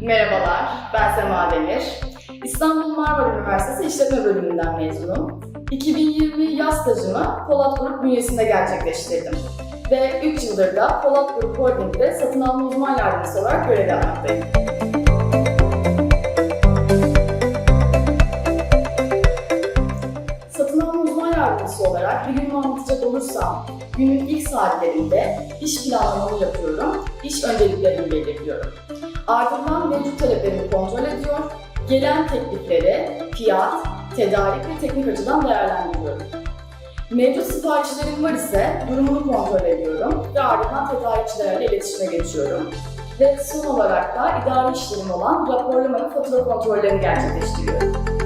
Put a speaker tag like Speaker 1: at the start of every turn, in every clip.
Speaker 1: Merhabalar, ben Sema Demir. İstanbul Marmara Üniversitesi İşletme Bölümünden mezunum. 2020 yaz stajımı Polat Grup bünyesinde gerçekleştirdim. Ve 3 yıldır da Polat Grup Holding'de satın alma uzman yardımcısı olarak görev yapmaktayım. Yardımcısı olarak bir gün anlatacak olursam, günün ilk saatlerinde iş planlamamı yapıyorum, iş önceliklerimi belirliyorum. Ardından mevcut taleplerimi kontrol ediyor, gelen teklifleri fiyat, tedarik ve teknik açıdan değerlendiriyorum. Mevcut siparişlerim var ise durumunu kontrol ediyorum ve ardından tedarikçilerle iletişime geçiyorum. Ve son olarak da idari işlerim olan raporlama ve fatura kontrollerini gerçekleştiriyorum.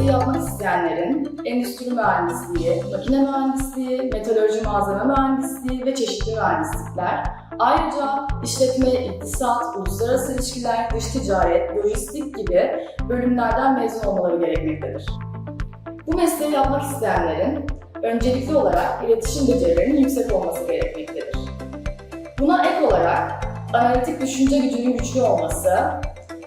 Speaker 1: Mesleği yapmak isteyenlerin endüstri mühendisliği, makine mühendisliği, metalurji malzeme mühendisliği ve çeşitli mühendislikler, ayrıca işletme, iktisat, uluslararası ilişkiler, dış ticaret, lojistik gibi bölümlerden mezun olmaları gerekmektedir. Bu mesleği yapmak isteyenlerin öncelikli olarak iletişim becerilerinin yüksek olması gerekmektedir. Buna ek olarak analitik düşünce gücünün güçlü olması,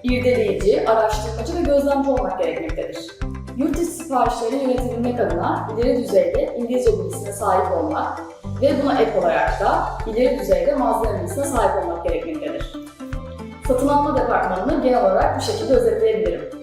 Speaker 1: irdeleyici, araştırmacı ve gözlemci olmak gerekmektedir. Yurt dışı siparişleri yönetebilmek adına ileri düzeyde İngilizce bilgisine sahip olmak ve buna ek olarak da ileri düzeyde malzeme bilgisine sahip olmak gerekmektedir. Satın alma departmanını genel olarak bu şekilde özetleyebilirim.